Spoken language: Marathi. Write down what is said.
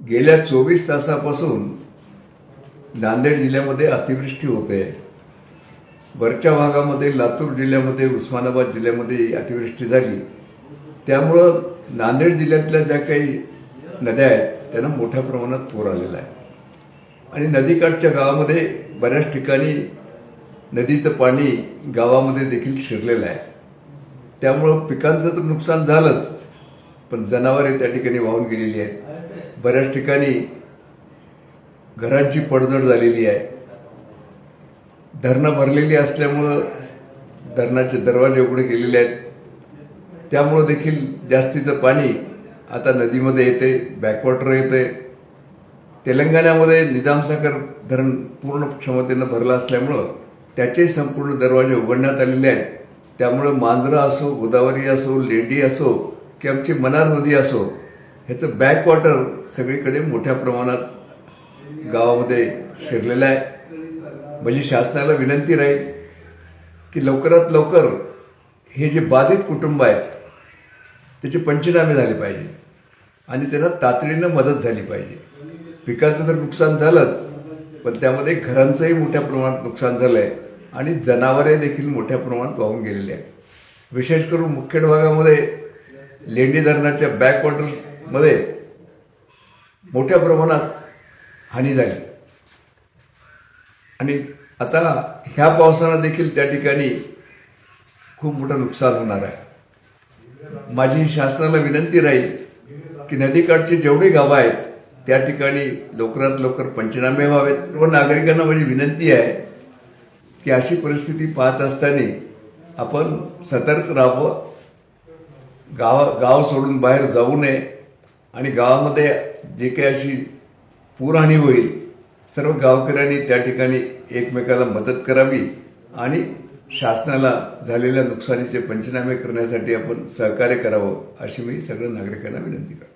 गेल्या चोवीस तासापासून नांदेड जिल्ह्यामध्ये अतिवृष्टी होते. वरच्या भागामध्ये लातूर जिल्ह्यामध्ये उस्मानाबाद जिल्ह्यामध्ये अतिवृष्टी झाली. त्यामुळं नांदेड जिल्ह्यातल्या ज्या काही नद्या आहेत त्यांना मोठ्या प्रमाणात पूर आलेला आहे. आणि नदीकाठच्या गावामध्ये बऱ्याच ठिकाणी नदीचं पाणी गावामध्ये देखील शिरलेलं आहे. त्यामुळं पिकांचं तर नुकसान झालंच पण जनावरे त्या ठिकाणी वाहून गेलेली आहेत. बऱ्याच ठिकाणी घरांची पडझड झालेली आहे. धरणं भरलेली असल्यामुळं धरणाचे दरवाजे उघडे केलेले आहेत. त्यामुळं देखील जास्तीचं पाणी आता नदीमध्ये येते बॅकवॉटर येते तेलंगणामध्ये निजामसागर धरण पूर्ण क्षमतेनं भरलं असल्यामुळं त्याचे संपूर्ण दरवाजे उघडण्यात आलेले आहेत. त्यामुळं मांजरा असो गोदावरी असो लेंडी असो की आमची मनार नदी असो ह्याचं बॅकवॉटर सगळीकडे मोठ्या प्रमाणात गावामध्ये शिरलेलं आहे. म्हणजे शासनाला विनंती राहील की लवकरात लवकर हे जे बाधित कुटुंब आहेत त्याचे पंचनामे झाले पाहिजे आणि त्यांना तातडीनं मदत झाली पाहिजे. पिकाचं तर नुकसान झालंच पण त्यामध्ये घरांचंही मोठ्या प्रमाणात नुकसान झालं आहे आणि जनावरे देखील मोठ्या प्रमाणात वाहून गेलेली आहेत. विशेष करून मुख्य भागामध्ये लेंडी धरणाच्या मध्ये मोठ्या प्रमाणात हानी झाली. आणि आता ह्या पावसानं देखील त्या ठिकाणी खूप मोठं नुकसान होणार आहे. माझी शासनाला विनंती राहील की नदीकाठचे जेवढी गावं आहेत त्या ठिकाणी लवकरात लवकर पंचनामे व्हावेत. व नागरिकांना माझी विनंती आहे की अशी परिस्थिती पाहत असताना आपण सतर्क राहावं. गाव गाव सोडून बाहेर जाऊ नये. आणि गावामध्ये जे काही अशी पुरहानी होईल सर्व गावकऱ्यांनी त्या ठिकाणी एकमेकाला मदत करावी आणि शासनाला झालेल्या नुकसानीचे पंचनामे करण्यासाठी आपण सहकार्य करावं अशी मी सगळ्या नागरिकांना विनंती करतो.